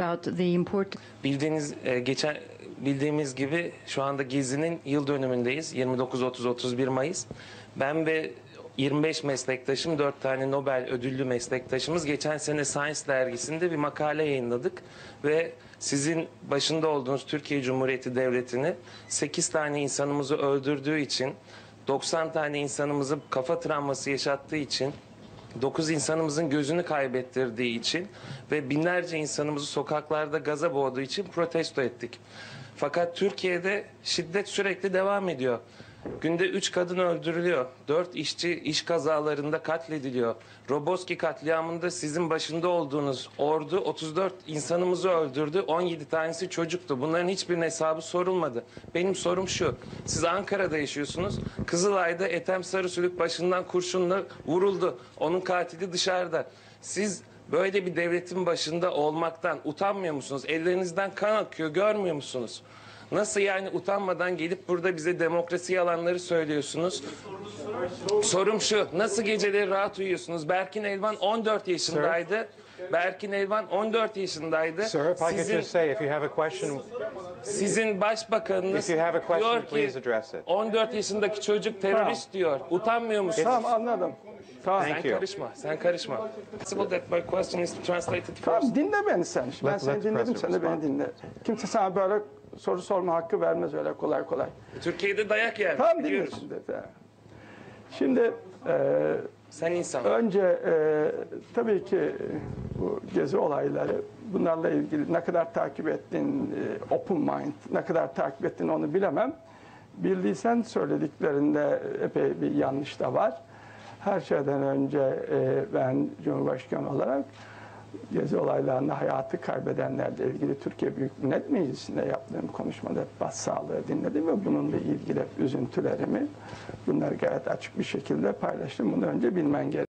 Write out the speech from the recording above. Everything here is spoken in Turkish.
about the important Bildiğiniz e, geçen bildiğimiz gibi şu anda Gezi'nin yıl dönümündeyiz. 29 30 31 Mayıs. Ben ve 25 meslektaşım, 4 tane Nobel ödüllü meslektaşımız geçen sene Science dergisinde bir makale yayınladık ve sizin başında olduğunuz Türkiye Cumhuriyeti Devleti'ni 8 tane insanımızı öldürdüğü için 90 tane insanımızı kafa travması yaşattığı için 9 insanımızın gözünü kaybettirdiği için ve binlerce insanımızı sokaklarda gaza boğduğu için protesto ettik. Fakat Türkiye'de şiddet sürekli devam ediyor. Günde 3 kadın öldürülüyor. 4 işçi iş kazalarında katlediliyor. Roboski katliamında sizin başında olduğunuz ordu 34 insanımızı öldürdü. 17 tanesi çocuktu. Bunların hiçbirinin hesabı sorulmadı. Benim sorum şu. Siz Ankara'da yaşıyorsunuz. Kızılay'da Ethem Sarısülük başından kurşunla vuruldu. Onun katili dışarıda. Siz böyle bir devletin başında olmaktan utanmıyor musunuz? Ellerinizden kan akıyor görmüyor musunuz? Nasıl yani utanmadan gelip burada bize demokrasi yalanları söylüyorsunuz? Sorum şu. Nasıl geceleri rahat uyuyorsunuz? Berkin Elvan 14 yaşındaydı. Berkin Elvan 14 yaşındaydı. Sir, if I could Sizin, just say, if you have a question, sizin başbakanınız If you have a question, diyor ki please address it. 14 yaşındaki çocuk terörist diyor. Utanmıyor musunuz? Tamam anladım. Tamam. Sen Thank you. karışma, sen karışma. Possible that my question is translated first. Tamam dinle beni sen. Ben Let- seni let the dinledim president sen de beni respond. dinle. Kimse sana böyle soru sorma hakkı vermez öyle kolay kolay. Türkiye'de dayak yer. Dinle biliyoruz. şimdi. Şimdi e, Sen insan. önce e, tabii ki bu gezi olayları bunlarla ilgili ne kadar takip ettin, e, open mind, ne kadar takip ettin onu bilemem. Bildiysen söylediklerinde epey bir yanlış da var. Her şeyden önce e, ben Cumhurbaşkanı olarak gezi olaylarında hayatı kaybedenlerle ilgili Türkiye Büyük Millet Meclisi'nde yaptığım konuşmada başsağlığı dinledim ve bununla ilgili üzüntülerimi bunları gayet açık bir şekilde paylaştım. Bunu önce bilmen gerekiyor.